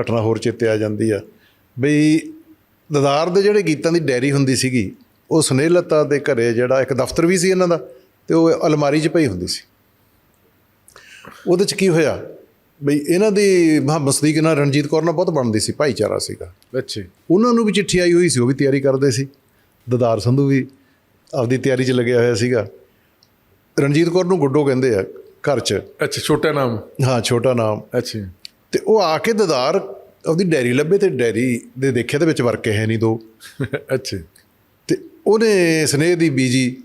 ਘਟਨਾ ਹੋਰ ਚੇਤੇ ਆ ਜਾਂਦੀ ਆ। ਬਈ ਦਦਾਰ ਦੇ ਜਿਹੜੇ ਗੀਤਾਂ ਦੀ ਡਾਇਰੀ ਹੁੰਦੀ ਸੀਗੀ ਉਹ ਸੁਨੇਹਲਤਾ ਦੇ ਘਰੇ ਜਿਹੜਾ ਇੱਕ ਦਫ਼ਤਰ ਵੀ ਸੀ ਇਹਨਾਂ ਦਾ ਤੇ ਉਹ ਅਲਮਾਰੀ 'ਚ ਪਈ ਹੁੰਦੀ ਸੀ। ਉਹਦੇ 'ਚ ਕੀ ਹੋਇਆ? ਬਈ ਇਹਨਾਂ ਦੀ ਮੁਹੰਮਦ ਸਦੀਕ ਨਾਲ ਰਣਜੀਤ ਕੌਰ ਨਾਲ ਬਹੁਤ ਬਣਦੀ ਸੀ ਭਾਈਚਾਰਾ ਸੀਗਾ। ਅੱਛਾ। ਉਹਨਾਂ ਨੂੰ ਵੀ ਚਿੱਠੀ ਆਈ ਹੋਈ ਸੀ ਉਹ ਵੀ ਤਿਆਰੀ ਕਰਦੇ ਸੀ। ਦਦਾਰ ਸੰਧੂ ਵੀ ਆਪਦੀ ਤਿਆਰੀ 'ਚ ਲੱਗਿਆ ਹੋਇਆ ਸੀਗਾ। ਰਣਜੀਤ ਕੌਰ ਨੂੰ ਗੁੱਡੋ ਕਹਿੰਦੇ ਆ ਘਰ 'ਚ। ਅੱਛਾ ਛੋਟਾ ਨਾਮ। ਹਾਂ ਛੋਟਾ ਨਾਮ। ਅੱਛਾ। ਤੇ ਉਹ ਆ ਕੇ ਦਦਾਰ ਉਹਦੀ ਡਾਇਰੀ ਲੱਭੇ ਤੇ ਡਾਇਰੀ ਦੇ ਦੇਖਿਆ ਤੇ ਵਿੱਚ ਵਰਕੇ ਹੈ ਨਹੀਂ ਦੋ। ਅੱਛਾ। ਤੇ ਉਹਨੇ ਸਨੇਹ ਦੀ ਬੀਜੀ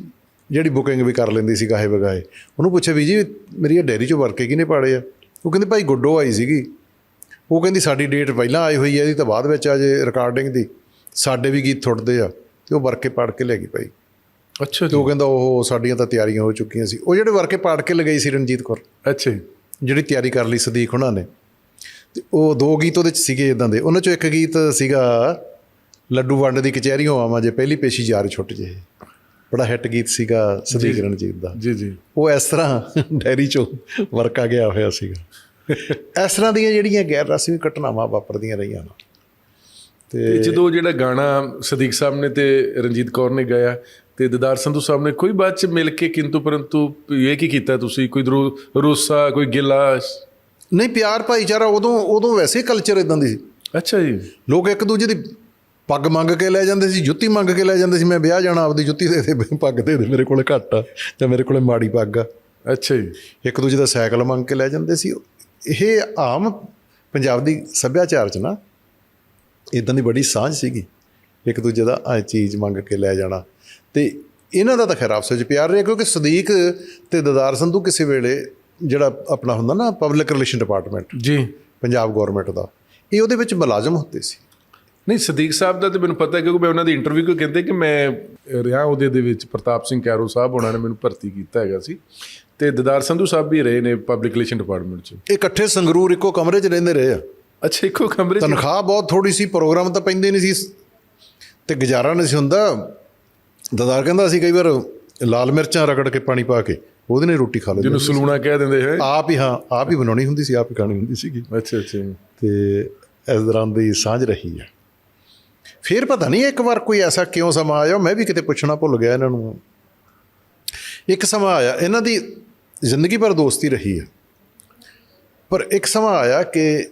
ਜਿਹੜੀ ਬੁਕਿੰਗ ਵੀ ਕਰ ਲੈਂਦੀ ਸੀ ਗਾਹੇ ਬਗਾਏ ਉਹਨੂੰ ਪੁੱਛਿਆ ਵੀ ਜੀ ਮੇਰੀ ਇਹ ਡਾਇਰੀ 'ਚੋਂ ਵਰਕੇ ਕਿਹਨੇ ਪਾੜੇ ਆ? ਉਹ ਕਹਿੰਦੇ ਭਾਈ ਗੁੱਡੋ ਆਈ ਸੀਗੀ। ਉਹ ਕਹਿੰਦੀ ਸਾਡੀ ਡੇਟ ਪਹਿਲਾਂ ਆਈ ਹੋਈ ਹੈ ਇਹਦੀ ਤਾਂ ਬਾਅਦ ਵਿੱਚ ਆ ਜੇ ਰਿਕਾਰਡਿੰਗ ਦੀ। ਸਾਡੇ ਵੀ ਗੀਤ ਥੁੱਟਦੇ ਆ ਤੇ ਉਹ ਵਰਕੇ ਪਾੜ ਕੇ ਲੈ ਗਈ ਭਾਈ। ਅੱਛਾ ਤੇ ਜੀ। ਉਹ ਕਹਿੰਦਾ ਉਹ ਸਾਡੀਆਂ ਤਾਂ ਤਿਆਰੀਆਂ ਹੋ ਚੁੱਕੀਆਂ ਸੀ। ਉਹ ਜਿਹੜੇ ਵਰਕੇ ਪਾੜ ਕੇ ਲਗਾਈ ਸੀ ਰਣਜੀਤ ਕੌਰ। ਅੱਛਾ ਜੀ। ਜਿਹੜੀ ਤਿਆਰੀ ਕਰ ਲਈ ਸਦੀਕ ਉਹਨਾਂ ਨੇ। ਉਹ ਦੋ ਗੀਤ ਉਹਦੇ ਚ ਸੀਗੇ ਇਦਾਂ ਦੇ। ਉਹਨਾਂ ਚੋਂ ਇੱਕ ਗੀਤ ਸੀਗਾ ਲੱਡੂ ਵੰਡ ਦੀ ਕਚਹਿਰੀਓਂ ਆਵਾਂ ਜੇ ਪਹਿਲੀ ਪੇਸ਼ੀ ਯਾਰ ਛੁੱਟ ਜੇ। ਬੜਾ ਹਿੱਟ ਗੀਤ ਸੀਗਾ ਸਦੀਕ ਰਣਜੀਤ ਦਾ। ਜੀ ਜੀ। ਉਹ ਇਸ ਤਰ੍ਹਾਂ ਡਾਇਰੀ ਚੋਂ ਵਰਕਾ ਗਿਆ ਹੋਇਆ ਸੀਗਾ। ਇਸ ਤਰ੍ਹਾਂ ਦੀਆਂ ਜਿਹੜੀਆਂ ਗੈਰ ਰਸਮੀ ਘਟਨਾਵਾਂ ਵਾਪਰਦੀਆਂ ਰਹੀਆਂ ਨੇ। ਤੇ ਜਦੋਂ ਜਿਹੜਾ ਗਾਣਾ ਸਦੀਕ ਸਾਹਿਬ ਨੇ ਤੇ ਰਣਜੀਤ ਕੌਰ ਨੇ ਗਾਇਆ ਤੇ ਦਦਾਰ ਸੰਧੂ ਸਾਹਿਬ ਨੇ ਕੋਈ ਬਾਤ ਚ ਮਿਲ ਕੇ ਕਿੰਤੂ ਪਰੰਤੂ ਇਹ ਕੀ ਕੀਤਾ ਤੁਸੀਂ? ਕੋਈ ਰੋਸਾ ਕੋਈ ਗਿਲਾ ਨਹੀਂ ਪਿਆਰ ਭਾਈਚਾਰਾ ਉਦੋਂ ਉਦੋਂ ਵੈਸੇ ਕਲਚਰ ਇਦਾਂ ਦੀ ਸੀ। ਅੱਛਾ ਜੀ। ਲੋਕ ਇੱਕ ਦੂਜੇ ਦੀ ਪੱਗ ਮੰਗ ਕੇ ਲੈ ਜਾਂਦੇ ਸੀ ਜੁੱਤੀ ਮੰਗ ਕੇ ਲੈ ਜਾਂਦੇ ਸੀ। ਮੈਂ ਵਿਆਹ ਜਾਣਾ ਆਪਦੀ ਜੁੱਤੀ ਦੇ ਦੇ ਪੱਗ ਦੇ ਦੇ ਮੇਰੇ ਕੋਲੇ ਘੱਟ ਆ ਜਾਂ ਮੇਰੇ ਕੋਲੇ ਮਾੜੀ ਪੱਗ ਆ। ਅੱਛਾ ਜੀ। ਇੱਕ ਦੂਜੇ ਦਾ ਸਾਈਕਲ ਮੰਗ ਕੇ ਲੈ ਜਾਂਦੇ ਸੀ। ਇਹ ਆਮ ਪੰਜਾਬ ਦੀ ਸੱਭਿਆਚਾਰ 'ਚ ਨਾ ਇਦਾਂ ਦੀ ਬੜੀ ਸਾਂਝ ਸੀਗੀ। ਇੱਕ ਦੂਜੇ ਦਾ ਆ ਚੀਜ਼ ਮੰਗ ਕੇ ਲੈ ਜਾਣਾ। ਤੇ ਇਹਨਾਂ ਦਾ ਤਾਂ ਖੈਰ ਆਪਸ ਵਿੱਚ ਪਿਆਰ ਰਿਹਾ ਕਿਉਂਕਿ ਸਦੀਕ ਤੇ ਦਦਾਰ ਸੰਧੂ ਕਿਸੇ ਵੇਲੇ ਜਿਹੜਾ ਆਪਣਾ ਹੁੰਦਾ ਨਾ ਪਬਲਿਕ ਰਿਲੇਸ਼ਨ ਡਿਪਾਰਟਮੈਂਟ ਜੀ। ਪੰਜਾਬ ਗਵਰਨਮੈਂਟ ਦਾ ਇਹ ਉਹਦੇ ਵਿੱਚ ਮੁਲਾਜ਼ਮ ਹੁੰਦੇ ਸੀ। ਨਹੀਂ ਸਦੀਕ ਸਾਹਿਬ ਦਾ ਤੇ ਮੈਨੂੰ ਪਤਾ ਹੈ ਕਿਉਂਕਿ ਮੈਂ ਉਹਨਾਂ ਦੀ ਇੰਟਰਵਿਊ ਕੋ ਕਹਿੰਦੇ ਕਿ ਮੈਂ ਰਿਹਾ ਉਹਦੇ ਦੇ ਵਿੱਚ ਪ੍ਰਤਾਪ ਸਿੰਘ ਕੈਰੋ ਸਾਹਿਬ ਉਹਨਾਂ ਨੇ ਮੈਨੂੰ ਭਰਤੀ ਕੀਤਾ ਹੈਗਾ ਸੀ। ਤੇ ਦਦਾਰ ਸੰਧੂ ਸਾਹਿਬ ਵੀ ਰਹੇ ਨੇ ਪਬਲਿਕ ਰਿਲੇਸ਼ਨ ਡਿਪਾਰਟਮੈਂਟ 'ਚ। ਇਹ ਇਕੱਠੇ ਸੰਗਰੂਰ ਇੱਕੋ ਕਮਰੇ 'ਚ ਰਹਿੰਦੇ ਰਹੇ ਆ। ਅੱਛਾ ਇੱਕੋ ਕਮਰੇ 'ਚ? ਤਨਖਾਹ ਬਹੁਤ ਥੋੜੀ ਸੀ ਪ੍ਰੋਗਰਾਮ ਤਾਂ ਪੈਂਦੇ ਨਹੀਂ ਸੀ। ਤੇ ਗੁਜ਼ਾਰਾ ਨਹੀਂ ਸੀ ਹੁੰਦਾ। ਦਦਾਰ ਕਹਿੰਦਾ ਸੀ ਕਈ ਵਾਰ ਲਾਲ ਮਿਰਚਾਂ ਰਗੜ ਕੇ ਪਾਣੀ ਪਾ ਕੇ। ਉਹਦੇ ਨਾਲ ਹੀ ਰੋਟੀ ਖਾ ਲੈਂਦੇ ਜਿਹਨੂੰ ਸਲੂਣਾ ਕਹਿ ਦਿੰਦੇ ਹੈ। ਆਪ ਹੀ ਹਾਂ ਆਪ ਹੀ ਬਣਾਉਣੀ ਹੁੰਦੀ ਸੀ ਆਪ ਹੀ ਖਾਣੀ ਹੁੰਦੀ ਸੀਗੀ। ਅੱਛਾ ਅੱਛਾ ਤੇ ਇਸ ਦੌਰਾਨ ਦੀ ਸਾਂਝ ਰਹੀ ਹੈ। ਫਿਰ ਪਤਾ ਨਹੀਂ ਇੱਕ ਵਾਰ ਕੋਈ ਐਸਾ ਕਿਉਂ ਸਮਾਂ ਆਇਆ ਮੈਂ ਵੀ ਕਿਤੇ ਪੁੱਛਣਾ ਭੁੱਲ ਗਿਆ ਇਹਨਾਂ ਨੂੰ। ਇੱਕ ਸਮਾਂ ਆਇਆ ਇਹਨਾਂ ਦੀ ਜ਼ਿੰਦਗੀ ਭਰ ਦੋਸਤੀ ਰਹੀ ਹੈ। ਪਰ ਇੱਕ ਸਮਾਂ ਆਇਆ ਕਿ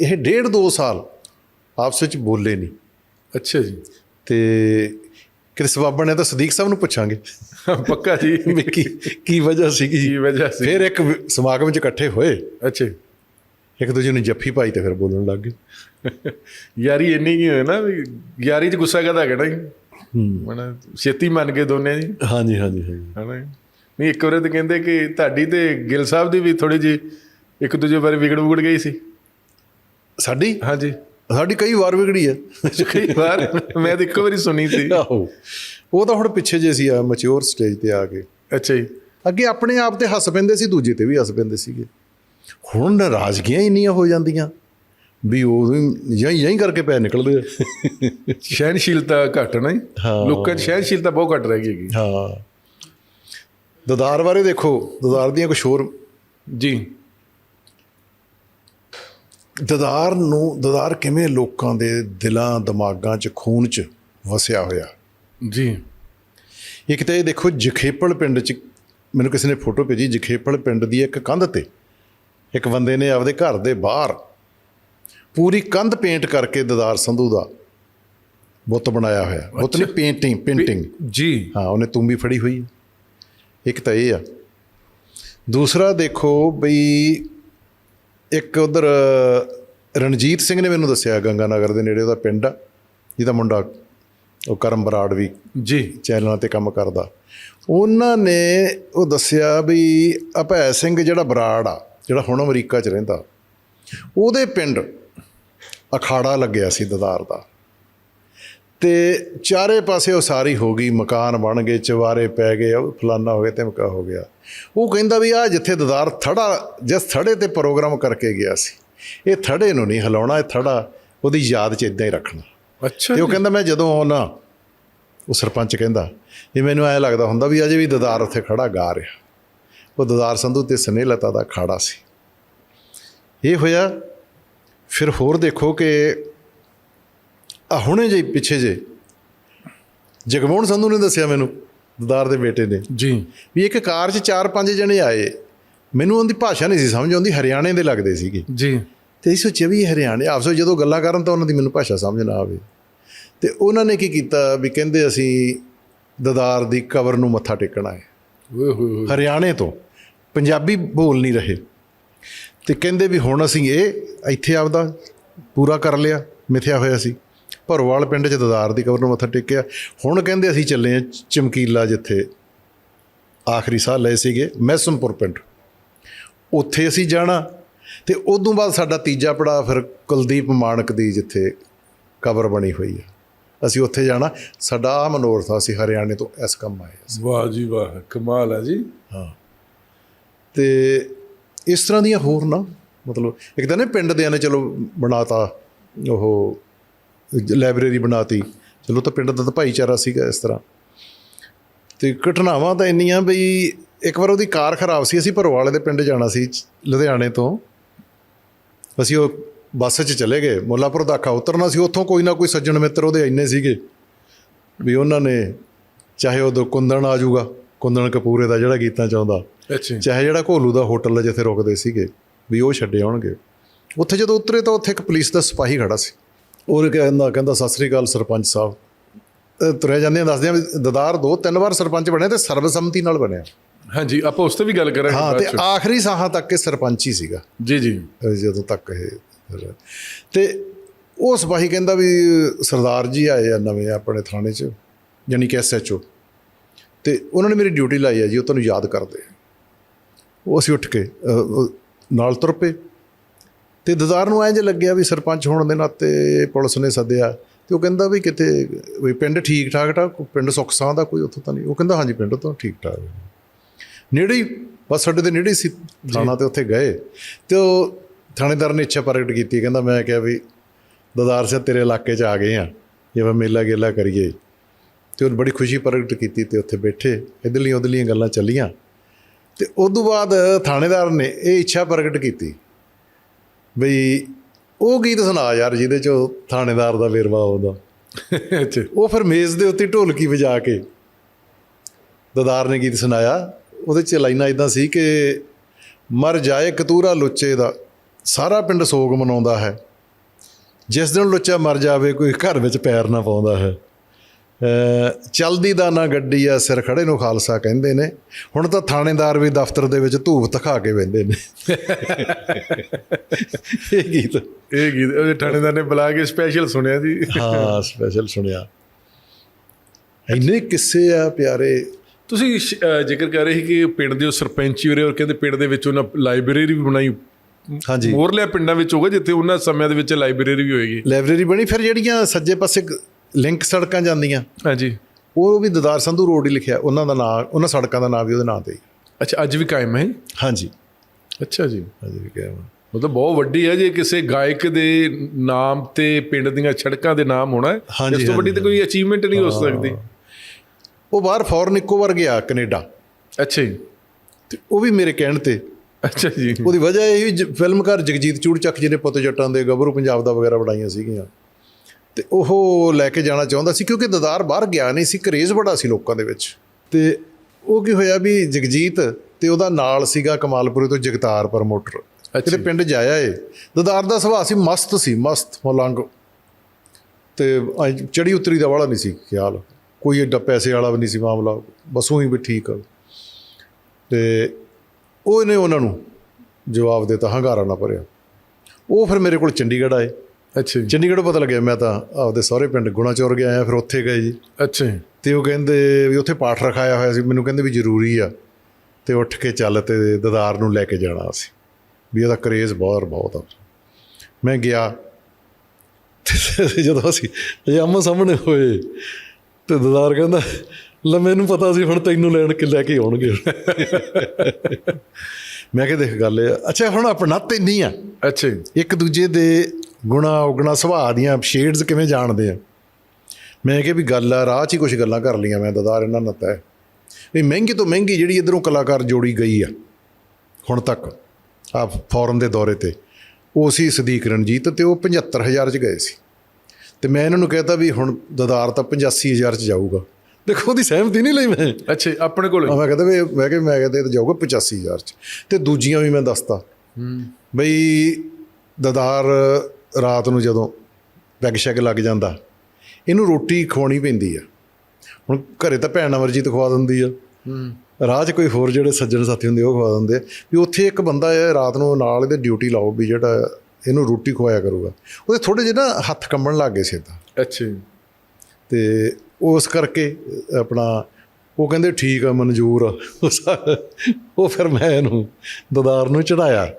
ਇਹ ਡੇਢ ਦੋ ਸਾਲ ਆਪਸ ਵਿੱਚ ਬੋਲੇ ਨਹੀਂ। ਅੱਛਾ ਜੀ। ਤੇ ਕਿਤੇ ਸਵਾਬਣ ਨੇ ਤਾਂ ਸਦੀਕ ਸਾਹਿਬ ਨੂੰ ਪੁੱਛਾਂਗੇ। ਪੱਕਾ ਜੀ। ਵੀ ਕੀ ਕੀ ਵਜ੍ਹਾ ਸੀਗੀ? ਕੀ ਵਜ੍ਹਾ ਸੀ? ਫਿਰ ਇੱਕ ਸਮਾਗਮ 'ਚ ਇਕੱਠੇ ਹੋਏ। ਅੱਛਾ। ਇੱਕ ਦੂਜੇ ਨੂੰ ਜੱਫੀ ਪਾਈ ਤੇ ਫਿਰ ਬੋਲਣ ਲੱਗ ਗਏ। ਯਾਰੀ ਇੰਨੀ ਕੀ ਹੋਏ ਨਾ ਵੀ ਯਾਰੀ 'ਚ ਗੁੱਸਾ ਕਦਾ ਕਿਹੜਾ ਜੀ? ਮਨ ਛੇਤੀ ਮੰਨ ਗਏ ਦੋਨੇ ਜੀ। ਹਾਂਜੀ ਹਾਂਜੀ ਹਾਂਜੀ। ਹਨਾ? ਨਹੀਂ ਇੱਕ ਵਾਰ ਤੇ ਕਹਿੰਦੇ ਕਿ ਤੁਹਾਡੀ ਤੇ ਗਿਲ ਸਾਹਿਬ ਦੀ ਵੀ ਥੋੜੀ ਜੀ ਇੱਕ ਦੂਜੇ ਬਾਰੇ ਵਿਗੜ ਵਿਗੜ ਗਈ ਸੀ। ਸਾਡੀ? ਹਾਂਜੀ। ਸਾਡੀ ਕਈ ਵਾਰ ਵਿਗੜੀ ਹੈ ਕਈ ਵਾਰ? ਮੈਂ ਤਾਂ ਇੱਕੋ ਵਾਰੀ ਸੁਣੀ ਸੀ। ਆਹੋ। ਉਹ ਤਾਂ ਹੁਣ ਪਿੱਛੇ ਜੇ ਸੀ ਆ ਮੈਚੁਰ ਸਟੇਜ ਤੇ ਆ ਕੇ। ਅੱਛਾ ਜੀ। ਅੱਗੇ ਆਪਣੇ ਆਪ ਤੇ ਹੱਸ ਪੈਂਦੇ ਸੀ ਦੂਜੇ ਤੇ ਵੀ ਹੱਸ ਪੈਂਦੇ ਸੀਗੇ। ਹੁਣ ਨਾਰਾਜ਼ਗੀਆਂ ਇੰਨੀਆਂ ਹੋ ਜਾਂਦੀਆਂ ਵੀ ਉਹ ਯਹੀਂ ਯਹੀਂ ਕਰਕੇ ਪੈ ਨਿਕਲਦੇ ਆ। ਸਹਿਨਸ਼ੀਲਤਾ ਘੱਟ ਨਾ ਜੀ। ਹਾਂ। ਲੋਕਾਂ 'ਚ ਸਹਿਨਸ਼ੀਲਤਾ ਬਹੁਤ ਘੱਟ ਰਹਿ ਗਈ ਹੈਗੀ। ਹਾਂ। ਦਦਾਰ ਬਾਰੇ ਦੇਖੋ ਦਦਾਰ ਦੀਆਂ ਕੁਛ ਹੋਰ ਜੀ। ਦਦਾਰ ਨੂੰ ਦਦਾਰ ਕਿਵੇਂ ਲੋਕਾਂ ਦੇ ਦਿਲਾਂ ਦਿਮਾਗਾਂ 'ਚ ਖੂਨ 'ਚ ਵਸਿਆ ਹੋਇਆ? ਜੀ। ਇੱਕ ਤਾਂ ਇਹ ਦੇਖੋ ਜਖੇਪਲ ਪਿੰਡ 'ਚ ਮੈਨੂੰ ਕਿਸੇ ਨੇ ਫੋਟੋ ਭੇਜੀ ਜਖੇਪਲ ਪਿੰਡ ਦੀ ਇੱਕ ਕੰਧ ਤੇ। ਇੱਕ ਬੰਦੇ ਨੇ ਆਪਦੇ ਘਰ ਦੇ ਬਾਹਰ ਪੂਰੀ ਕੰਧ ਪੇਂਟ ਕਰਕੇ ਦਦਾਰ ਸੰਧੂ ਦਾ ਬੁੱਤ ਬਣਾਇਆ ਹੋਇਆ। ਬੁੱਤ ਨਹੀਂ ਪੇਂਟਿੰਗ ਪੇਂਟਿੰਗ ਜੀ। ਹਾਂ ਉਹਨੇ ਤੁੰਬੀ ਫੜੀ ਹੋਈ ਹੈ। ਇੱਕ ਤਾਂ ਇਹ ਆ। ਦੂਸਰਾ ਦੇਖੋ ਬਈ ਇੱਕ ਉਧਰ ਰਣਜੀਤ ਸਿੰਘ ਨੇ ਮੈਨੂੰ ਦੱਸਿਆ ਗੰਗਾ ਨਗਰ ਦੇ ਨੇੜੇ ਉਹਦਾ ਪਿੰਡ ਆ ਜਿਹਦਾ ਮੁੰਡਾ ਉਹ ਕਰਮ ਬਰਾੜ ਵੀ ਜੀ। ਚੈਨਲਾਂ ਤੇ ਕੰਮ ਕਰਦਾ। ਉਹਨਾਂ ਨੇ ਉਹ ਦੱਸਿਆ ਵੀ ਅਭੈ ਸਿੰਘ ਜਿਹੜਾ ਬਰਾੜ ਆ ਜਿਹੜਾ ਹੁਣ ਅਮਰੀਕਾ 'ਚ ਰਹਿੰਦਾ ਉਹਦੇ ਪਿੰਡ ਅਖਾੜਾ ਲੱਗਿਆ ਸੀ ਦਦਾਰ ਦਾ। ਤੇ ਚਾਰੇ ਪਾਸੇ ਉਸਾਰੀ ਹੋ ਗਈ ਮਕਾਨ ਬਣ ਗਏ ਚਵਾਰੇ ਪੈ ਗਏ ਉਹ ਫਲਾਨਾ ਹੋ ਗਿਆ ਧਮਕਾ ਹੋ ਗਿਆ। ਉਹ ਕਹਿੰਦਾ ਵੀ ਆ ਜਿੱਥੇ ਦਦਾਰ ਥੜਾ ਜਿਸ ਥੜੇ ਤੇ ਪ੍ਰੋਗਰਾਮ ਕਰਕੇ ਗਿਆ ਸੀ ਇਹ ਥੜੇ ਨੂੰ ਨਹੀਂ ਹਿਲਾਉਣਾ ਇਹ ਥੜਾ ਉਹਦੀ ਯਾਦ 'ਚ ਇਦਾਂ ਹੀ ਰੱਖਣਾ। ਅੱਛਾ ਤੇ ਉਹ ਜੀ। ਕਹਿੰਦਾ ਮੈਂ ਜਦੋਂ ਆਉਣਾ ਉਹ ਸਰਪੰਚ ਕਹਿੰਦਾ ਇਹ ਮੈਨੂੰ ਐ ਲੱਗਦਾ ਹੁੰਦਾ ਵੀ ਅਜੇ ਵੀ ਦਦਾਰ ਉੱਥੇ ਖੜਾ ਗਾ ਰਿਹਾ। ਉਹ ਦਦਾਰ ਸੰਧੂ ਤੇ ਸਨੇਹਲਤਾ ਦਾ ਖਾੜਾ ਸੀ। ਇਹ ਹੋਇਆ ਫਿਰ ਹੋਰ ਦੇਖੋ ਕਿ ਆ ਹੁਣੇ ਜੇ ਪਿੱਛੇ ਜੇ ਜਗਮੋਹਨ ਸੰਧੂ ਨੇ ਦੱਸਿਆ ਮੈਨੂੰ ਦਦਾਰ ਦੇ ਬੇਟੇ ਨੇ। ਜੀ। ਵੀ ਇੱਕ ਕਾਰ 'ਚ ਚਾਰ ਪੰਜ ਜਣੇ ਆਏ। ਮੈਨੂੰ ਉਹਦੀ ਭਾਸ਼ਾ ਨਹੀਂ ਸੀ ਸਮਝ ਆਉਂਦੀ ਹਰਿਆਣੇ ਦੇ ਲੱਗਦੇ ਸੀਗੇ। ਜੀ। ਤੇ ਅਸੀਂ ਸੋਚਿਆ ਵੀ ਹਰਿਆਣੇ ਆਪਸ ਜਦੋਂ ਗੱਲਾਂ ਕਰਨ ਤਾਂ ਉਹਨਾਂ ਦੀ ਮੈਨੂੰ ਭਾਸ਼ਾ ਸਮਝ ਨਾ ਆਵੇ। ਤੇ ਉਹਨਾਂ ਨੇ ਕੀ ਕੀਤਾ ਵੀ ਕਹਿੰਦੇ ਅਸੀਂ ਦਦਾਰ ਦੀ ਕਬਰ ਨੂੰ ਮੱਥਾ ਟੇਕਣਾ ਹੈ ਓਏ ਹੋਏ ਹੋਏ। ਹਰਿਆਣੇ ਤੋਂ। ਪੰਜਾਬੀ ਬੋਲ ਨਹੀਂ ਰਹੇ। ਤੇ ਕਹਿੰਦੇ ਵੀ ਹੁਣ ਅਸੀਂ ਇਹ ਇੱਥੇ ਆਪਦਾ ਪੂਰਾ ਕਰ ਲਿਆ ਮਿਥਿਆ ਹੋਇਆ ਸੀ। ਭਰੋਵਾਲ ਪਿੰਡ 'ਚ ਦਦਾਰ ਦੀ ਕਬਰ ਨੂੰ ਮੱਥਾ ਟੇਕਿਆ। ਹੁਣ ਕਹਿੰਦੇ ਅਸੀਂ ਚੱਲੇ ਆ ਚਮਕੀਲਾ ਜਿੱਥੇ ਆਖਰੀ ਸਾਹ ਲਏ ਸੀਗੇ ਮੈਸਮਪੁਰ ਪਿੰਡ। ਉੱਥੇ ਅਸੀਂ ਜਾਣਾ ਤੇ ਉਦੋਂ ਬਾਅਦ ਸਾਡਾ ਤੀਜਾ ਪੜਾਅ ਫਿਰ ਕੁਲਦੀਪ ਮਾਨਕ ਦੀ ਜਿੱਥੇ ਕਬਰ ਬਣੀ ਹੋਈ ਹੈ। ਅਸੀਂ ਉੱਥੇ ਜਾਣਾ। ਸਾਡਾ ਆ ਮਨੋਰਥ ਆ ਅਸੀਂ ਹਰਿਆਣੇ ਤੋਂ ਇਸ ਕੰਮ ਆਏ ਹਾਂ। ਵਾਹ ਜੀ ਵਾਹ ਕਮਾਲ ਹੈ ਜੀ। ਤੇ ਇਸ ਤਰ੍ਹਾਂ ਦੀਆਂ ਹੋਰ ਨਾ ਮਤਲਬ ਇੱਕ ਤਾਂ ਨੇ ਪਿੰਡ ਦਿਆਂ ਨੇ ਚਲੋ ਬਣਾਤਾ ਉਹ ਲਾਇਬ੍ਰੇਰੀ ਬਣਾਤੀ। ਚਲੋ ਤਾਂ ਪਿੰਡ ਦਾ ਤਾਂ ਭਾਈਚਾਰਾ ਸੀਗਾ ਇਸ ਤਰ੍ਹਾਂ। ਤੇ ਘਟਨਾਵਾਂ ਤਾਂ ਇੰਨੀਆਂ ਬਈ ਇੱਕ ਵਾਰ ਉਹਦੀ ਕਾਰ ਖਰਾਬ ਸੀ ਅਸੀਂ ਭਰਵਾਲੇ ਦੇ ਪਿੰਡ ਜਾਣਾ ਸੀ ਲੁਧਿਆਣੇ ਤੋਂ। ਅਸੀਂ ਉਹ ਬੱਸ 'ਚ ਚਲੇ ਗਏ ਮੁੱਲਾਪੁਰ ਦਾਖਾ ਉਤਰਨਾ ਸੀ। ਉੱਥੋਂ ਕੋਈ ਨਾ ਕੋਈ ਸੱਜਣ ਮਿੱਤਰ ਉਹਦੇ ਇੰਨੇ ਸੀਗੇ ਵੀ ਉਹਨਾਂ ਨੇ ਚਾਹੇ ਉਦੋਂ ਕੁੰਦਨ ਆ ਜਾਊਗਾ ਕੁੰਦਨ ਕਪੂਰੇ ਦਾ ਜਿਹੜਾ ਗੀਤਾਂ ਚਾਹੁੰਦਾ ਅੱਛਾ। ਚਾਹੇ ਜਿਹੜਾ ਘੋਲੂ ਦਾ ਹੋਟਲ ਜਿੱਥੇ ਰੁਕਦੇ ਸੀਗੇ ਵੀ ਉਹ ਛੱਡੇ ਆਉਣਗੇ। ਉੱਥੇ ਜਦੋਂ ਉਤਰੇ ਤਾਂ ਉੱਥੇ ਇੱਕ ਪੁਲਿਸ ਦਾ ਸਿਪਾਹੀ ਖੜਾ ਸੀ। ਉਹ ਕਹਿੰਦਾ ਕਹਿੰਦਾ ਸਤਿ ਸ੍ਰੀ ਅਕਾਲ ਸਰਪੰਚ ਸਾਹਿਬ। ਤੁਰੇ ਜਾਂਦੇ ਆ ਦੱਸਦੇ ਆ ਦਦਾਰ ਦੋ ਤਿੰਨ ਵਾਰ ਸਰਪੰਚ ਬਣਿਆ ਤੇ ਸਰਬਸੰਮਤੀ ਨਾਲ ਬਣਿਆ। ਹਾਂਜੀ ਆਪਾਂ ਉਸ ਤੇ ਵੀ ਗੱਲ ਕਰਾਂਗੇ ਹਾਂ ਤੇ। ਆਖਰੀ ਸਾਹਾਂ ਤੱਕ ਇਹ ਸਰਪੰਚ ਹੀ ਸੀਗਾ। ਜੀ ਜੀ। ਜਦੋਂ ਤੱਕ ਇਹ ਤੇ ਉਹ ਸਿਪਾਹੀ ਕਹਿੰਦਾ ਵੀ ਸਰਦਾਰ ਜੀ ਆਏ ਆ ਨਵੇਂ ਆਪਣੇ ਥਾਣੇ 'ਚ ਯਾਨੀ ਕਿ ਐਸਐਚਓ ਤੇ ਉਹਨਾਂ ਨੇ ਮੇਰੀ ਡਿਊਟੀ ਲਾਈ ਹੈ ਜੀ ਉਹ ਤੁਹਾਨੂੰ ਯਾਦ ਕਰਦੇ ਆ। ਉਹ ਅਸੀਂ ਉੱਠ ਕੇ ਨਾਲ ਤੁਰ ਪਏ। ਤੇ ਦਦਾਰ ਨੂੰ ਐਂ ਜੇ ਲੱਗਿਆ ਵੀ ਸਰਪੰਚ ਹੋਣ ਦੇ ਨਾਤੇ ਪੁਲਿਸ ਨੇ ਸੱਦਿਆ, ਤੇ ਉਹ ਕਹਿੰਦਾ ਵੀ ਕਿਤੇ ਵੀ ਪਿੰਡ ਠੀਕ ਠਾਕ ਠਾਕ ਪਿੰਡ ਸੁੱਖ ਸਾਂ ਦਾ ਕੋਈ ਉੱਥੋਂ ਤਾਂ ਨਹੀਂ। ਉਹ ਕਹਿੰਦਾ, ਹਾਂਜੀ, ਪਿੰਡ ਤੋਂ ਠੀਕ ਠਾਕ ਨੇੜੇ ਹੀ, ਬਸ ਸਾਡੇ ਦੇ ਨੇੜੇ ਹੀ ਸੀ, ਥਾਣਾ ਤੇ ਉੱਥੇ ਗਏ। ਤੇ ਉਹ ਥਾਣੇਦਾਰ ਨੇ ਇੱਛਾ ਪ੍ਰਗਟ ਕੀਤੀ, ਕਹਿੰਦਾ, ਮੈਂ ਕਿਹਾ ਵੀ ਦਦਾਰ ਸਿੰਘ ਤੇਰੇ ਇਲਾਕੇ 'ਚ ਆ ਗਏ ਆ ਜਿਵੇਂ ਮੇਲਾ ਗੇਲਾ ਕਰੀਏ। ਤੇ ਉਹ ਬੜੀ ਖੁਸ਼ੀ ਪ੍ਰਗਟ ਕੀਤੀ ਤੇ ਉੱਥੇ ਬੈਠੇ ਇਧਰਲੀਆਂ ਉਧਰਲੀਆਂ ਗੱਲਾਂ ਚੱਲੀਆਂ। ਤੇ ਉਸ ਤੋਂ ਬਾਅਦ ਥਾਣੇਦਾਰ ਨੇ ਇਹ ਇੱਛਾ ਪ੍ਰਗਟ ਕੀਤੀ। ਬਈ ਉਹ ਗੀਤ ਸੁਣਾ ਯਾਰ ਜਿਹਦੇ 'ਚ ਥਾਣੇਦਾਰ ਦਾ ਵੇਰਵਾ ਆਉਂਦਾ। ਅੱਛਾ। ਉਹ ਫਿਰ ਮੇਜ਼ ਦੇ ਉੱਤੇ ਢੋਲਕੀ ਵਜਾ ਕੇ ਦਦਾਰ ਨੇ ਗੀਤ ਸੁਣਾਇਆ। ਉਹਦੇ ਚ ਲਾਈਨਾਂ ਇਦਾਂ ਸੀ ਕਿ ਮਰ ਜਾਏ ਕਤੂਰਾ ਲੁੱਚੇ ਦਾ ਸਾਰਾ ਪਿੰਡ ਸੋਗ ਮਨਾਉਂਦਾ ਹੈ। ਜਿਸ ਦਿਨ ਲੁੱਚਾ ਮਰ ਜਾਵੇ ਕੋਈ ਘਰ ਵਿੱਚ ਪੈਰ ਨਾ ਪਾਉਂਦਾ ਹੈ। ਚਲਦੀ ਦਾ ਨਾ ਗੱਡੀ ਆ ਸਿਰ ਖੜੇ ਨੂੰ ਖਾਲਸਾ ਕਹਿੰਦੇ ਨੇ। ਹੁਣ ਤਾਂ ਥਾਣੇਦਾਰ ਵੀ ਦਫ਼ਤਰ ਦੇ ਵਿੱਚ ਧੂਪ ਤਖਾ ਕੇ ਬਹਿੰਦੇ ਨੇ। ਇਹ ਗੀਤ। ਇਹ ਗੀਤ ਉਹ ਥਾਣੇਦਾਰ ਨੇ ਬੁਲਾ ਕੇ ਸਪੈਸ਼ਲ ਸੁਣਿਆ ਜੀ ਹਾਂ ਸਪੈਸ਼ਲ ਸੁਣਿਆ। ਇੰਨੇ ਕਿੱਸੇ ਆ ਪਿਆਰੇ। ਤੁਸੀਂ ਜ਼ਿਕਰ ਕਰ ਰਹੇ ਸੀ ਕਿ ਪਿੰਡ ਦੇ ਉਹ ਸਰਪੰਚੀ ਉਰੇ ਔਰ ਕਹਿੰਦੇ ਪਿੰਡ ਦੇ ਵਿੱਚ ਉਹਨਾਂ ਲਾਇਬ੍ਰੇਰੀ ਵੀ ਬਣਾਈ। ਹਾਂਜੀ। ਮੋਰਲੇ ਪਿੰਡਾਂ ਵਿੱਚ ਹੋਗਾ ਜਿੱਥੇ ਉਹਨਾਂ ਸਮਿਆਂ ਦੇ ਵਿੱਚ ਲਾਇਬ੍ਰੇਰੀ ਵੀ ਹੋਏਗੀ। ਲਾਇਬ੍ਰੇਰੀ ਬਣੀ ਫਿਰ ਜਿਹੜੀਆਂ ਸੱਜੇ ਪਾਸੇ ਲਿੰਕ ਸੜਕਾਂ ਜਾਂਦੀਆਂ। ਹਾਂਜੀ। ਉਹ ਵੀ ਦਦਾਰ ਸੰਧੂ ਰੋਡ ਹੀ ਲਿਖਿਆ ਉਹਨਾਂ ਦਾ ਨਾਮ ਉਹਨਾਂ ਸੜਕਾਂ ਦਾ ਨਾਮ ਵੀ ਉਹਦੇ ਨਾਂ ਤੇ ਹੀ। ਅੱਛਾ ਅੱਜ ਵੀ ਕਾਇਮ ਹੈ? ਹਾਂਜੀ। ਅੱਛਾ ਜੀ। ਹਾਂਜੀ ਵੀ ਕਿਹਾ ਵਾ। ਮਤਲਬ ਬਹੁਤ ਵੱਡੀ ਹੈ ਜੇ ਕਿਸੇ ਗਾਇਕ ਦੇ ਨਾਮ ਤੇ ਪਿੰਡ ਦੀਆਂ ਸੜਕਾਂ ਦੇ ਨਾਮ ਹੋਣਾ ਹੈ। ਇਸ ਤੋਂ ਵੱਡੀ ਤਾਂ ਕੋਈ ਅਚੀਵਮੈਂਟ ਨਹੀਂ ਹੋ ਸਕਦੀ। ਉਹ ਬਾਹਰ ਫੋਰਨ ਇੱਕੋ ਵਾਰ ਗਿਆ ਕੈਨੇਡਾ। ਅੱਛਾ ਜੀ। ਤੇ ਉਹ ਵੀ ਮੇਰੇ ਕਹਿਣ ਤੇ। ਅੱਛਾ ਜੀ। ਉਹਦੀ ਵਜ੍ਹਾ ਇਹ ਫਿਲਮਕਾਰ ਜਗਜੀਤ ਚੂੜਚੱਕ ਜੀ ਨੇ ਪੁੱਤ ਜੱਟਾਂ ਦੇ ਗੱਭਰੂ ਪੰਜਾਬ ਦਾ ਵਗੈਰਾ ਬਣਾਈਆਂ ਸੀਗੀਆਂ। ਤੇ ਉਹ ਲੈ ਕੇ ਜਾਣਾ ਚਾਹੁੰਦਾ ਸੀ ਕਿਉਂਕਿ ਦਦਾਰ ਬਾਹਰ ਗਿਆ ਨਹੀਂ ਸੀ ਕਰੇਜ਼ ਬੜਾ ਸੀ ਲੋਕਾਂ ਦੇ ਵਿੱਚ। ਤੇ ਉਹ ਕੀ ਹੋਇਆ ਵੀ ਜਗਜੀਤ ਤੇ ਉਹਦਾ ਨਾਲ ਸੀਗਾ ਕਮਾਲਪੁਰੇ ਤੋਂ ਜਗਤਾਰ ਪ੍ਰਮੋਟਰ। ਕਿਤੇ ਪਿੰਡ ਜਾਇਆ ਏ। ਦਦਾਰ ਦਾ ਸੁਭਾਅ ਸੀ ਮਸਤ ਸੀ ਮਸਤ ਮਲੰਗ। ਤੇ ਚੜੀ ਉਤਰੀ ਦਾ ਵਾਲਾ ਨਹੀਂ ਸੀ ਖਿਆਲ। ਕੋਈ ਏਡਾ ਪੈਸੇ ਵਾਲਾ ਵੀ ਨਹੀਂ ਸੀ ਮਾਮਲਾ। ਬਸ ਉਹੀ ਵੀ ਠੀਕ ਆ। ਤੇ ਉਹ ਇਹਨੇ ਉਹਨਾਂ ਨੂੰ ਜਵਾਬ ਦਿੱਤਾ ਹੰਗਾਰਾ ਨਾ ਭਰਿਆ। ਉਹ ਫਿਰ ਮੇਰੇ ਕੋਲ ਚੰਡੀਗੜ੍ਹ ਆਏ। ਅੱਛਾ ਜੀ। ਚੰਡੀਗੜ੍ਹ ਪਤਾ ਲੱਗਿਆ ਮੈਂ ਤਾਂ ਆਪਦੇ ਸਹੁਰੇ ਪਿੰਡ ਗੁਣਾ ਚੌਰ ਗਿਆ ਆ ਫਿਰ ਉੱਥੇ ਗਏ ਜੀ। ਅੱਛਾ ਜੀ। ਤੇ ਉਹ ਕਹਿੰਦੇ ਵੀ ਉੱਥੇ ਪਾਠ ਰਖਾਇਆ ਹੋਇਆ ਸੀ ਮੈਨੂੰ ਕਹਿੰਦੇ ਵੀ ਜ਼ਰੂਰੀ ਆ। ਤੇ ਉੱਠ ਕੇ ਚੱਲ ਤੇ ਦਦਾਰ ਨੂੰ ਲੈ ਕੇ ਜਾਣਾ ਸੀ। ਵੀ ਇਹਦਾ ਕਰੇਜ਼ ਬਹੁਤ ਬਹੁਤ ਆ। ਮੈਂ ਗਿਆ। ਤੇ ਜਦੋਂ ਅਸੀਂ ਇਹ ਆਮੋ ਸਾਹਮਣੇ ਹੋਏ ਤੇ ਦਦਾਰ ਕਹਿੰਦਾ ਲੈ ਮੈਨੂੰ ਪਤਾ ਸੀ ਹੁਣ ਤੈਨੂੰ ਲੈਣ ਕੇ ਲੈ ਕੇ ਆਉਣਗੇ। ਮੈਂ ਕਿਹਾ ਦੇਖ ਗੱਲ ਇਹ। ਅੱਛਾ ਹੁਣ ਆਪਣਾ ਤੈਨੀ ਆ। ਅੱਛਾ ਜੀ। ਇੱਕ ਦੂਜੇ ਦੇ ਗੁਣਾ ਉਗਣਾ ਸੁਭਾਅ ਦੀਆਂ ਸ਼ੇਡਸ ਕਿਵੇਂ ਜਾਣਦੇ ਆ? ਮੈਂ ਕਿਹਾ ਵੀ ਗੱਲ ਆ ਰਾਹ 'ਚ ਹੀ ਕੁਝ ਗੱਲਾਂ ਕਰ ਲੀਆਂ ਮੈਂ ਦਦਾਰ ਇਹਨਾਂ ਨਾਲ ਤੈ ਵੀ ਮਹਿੰਗੀ ਤੋਂ ਮਹਿੰਗੀ ਜਿਹੜੀ ਇਧਰੋਂ ਕਲਾਕਾਰ ਜੋੜੀ ਗਈ ਆ ਹੁਣ ਤੱਕ ਆ ਫੋਰਨ ਦੇ ਦੌਰੇ ਤੇ ਉਹ ਸੀ ਸਦੀਕ ਰਣਜੀਤ ਤੇ ਉਹ 75000 ਚ ਗਏ ਸੀ। ਤੇ ਮੈਂ ਇਹਨਾਂ ਨੂੰ ਕਹਿਤਾ ਵੀ ਹੁਣ ਦਦਾਰ ਤਾਂ 85000 ਚ ਜਾਊਗਾ। ਦੇਖੋ ਉਹਦੀ ਸਹਿਮਤੀ ਨਹੀਂ ਲਈ ਮੈਂ। ਅੱਛਾ ਆਪਣੇ ਕੋਲ ਮੈਂ ਕਹਿੰਦਾ ਵੀ ਮੈਂ ਕਿ ਮੈਂ ਕਹਿੰਦਾ ਇਹ ਤਾਂ ਜਾਊਗਾ 85000 ਚ। ਤੇ ਦੂਜੀਆਂ ਵੀ ਮੈਂ ਦੱਸਤਾ। ਬਈ ਦਦਾਰ ਰਾਤ ਨੂੰ ਜਦੋਂ ਪੈਗ ਸ਼ੈਗ ਲੱਗ ਜਾਂਦਾ ਇਹਨੂੰ ਰੋਟੀ ਖਵਾਉਣੀ ਪੈਂਦੀ ਆ। ਹੁਣ ਘਰੇ ਤਾਂ ਭੈਣ ਅਮਰਜੀਤ ਖਵਾ ਦਿੰਦੀ ਆ। ਰਾਹ 'ਚ ਕੋਈ ਹੋਰ ਜਿਹੜੇ ਸੱਜਣ ਸਾਥੀ ਹੁੰਦੇ ਉਹ ਖਵਾ ਦਿੰਦੇ ਆ। ਵੀ ਉੱਥੇ ਇੱਕ ਬੰਦਾ ਹੈ ਰਾਤ ਨੂੰ ਨਾਲ ਇਹਦੇ ਡਿਊਟੀ ਲਾਓ ਵੀ ਜਿਹੜਾ ਇਹਨੂੰ ਰੋਟੀ ਖਵਾਇਆ ਕਰੂਗਾ। ਉਹਦੇ ਥੋੜੇ ਜਿਹੇ ਨਾ ਹੱਥ ਕੰਬਣ ਲੱਗ ਗਏ ਸੀ ਤਾਂ ਅੱਛਾ ਜੀ। ਤੇ ਉਸ ਕਰਕੇ ਆਪਣਾ ਉਹ ਕਹਿੰਦੇ ਠੀਕ ਆ ਮਨਜ਼ੂਰ ਆ। ਉਹ ਫਿਰ ਮੈਂ ਇਹਨੂੰ ਦਦਾਰ ਨੂੰ ਚੜਾਇਆ।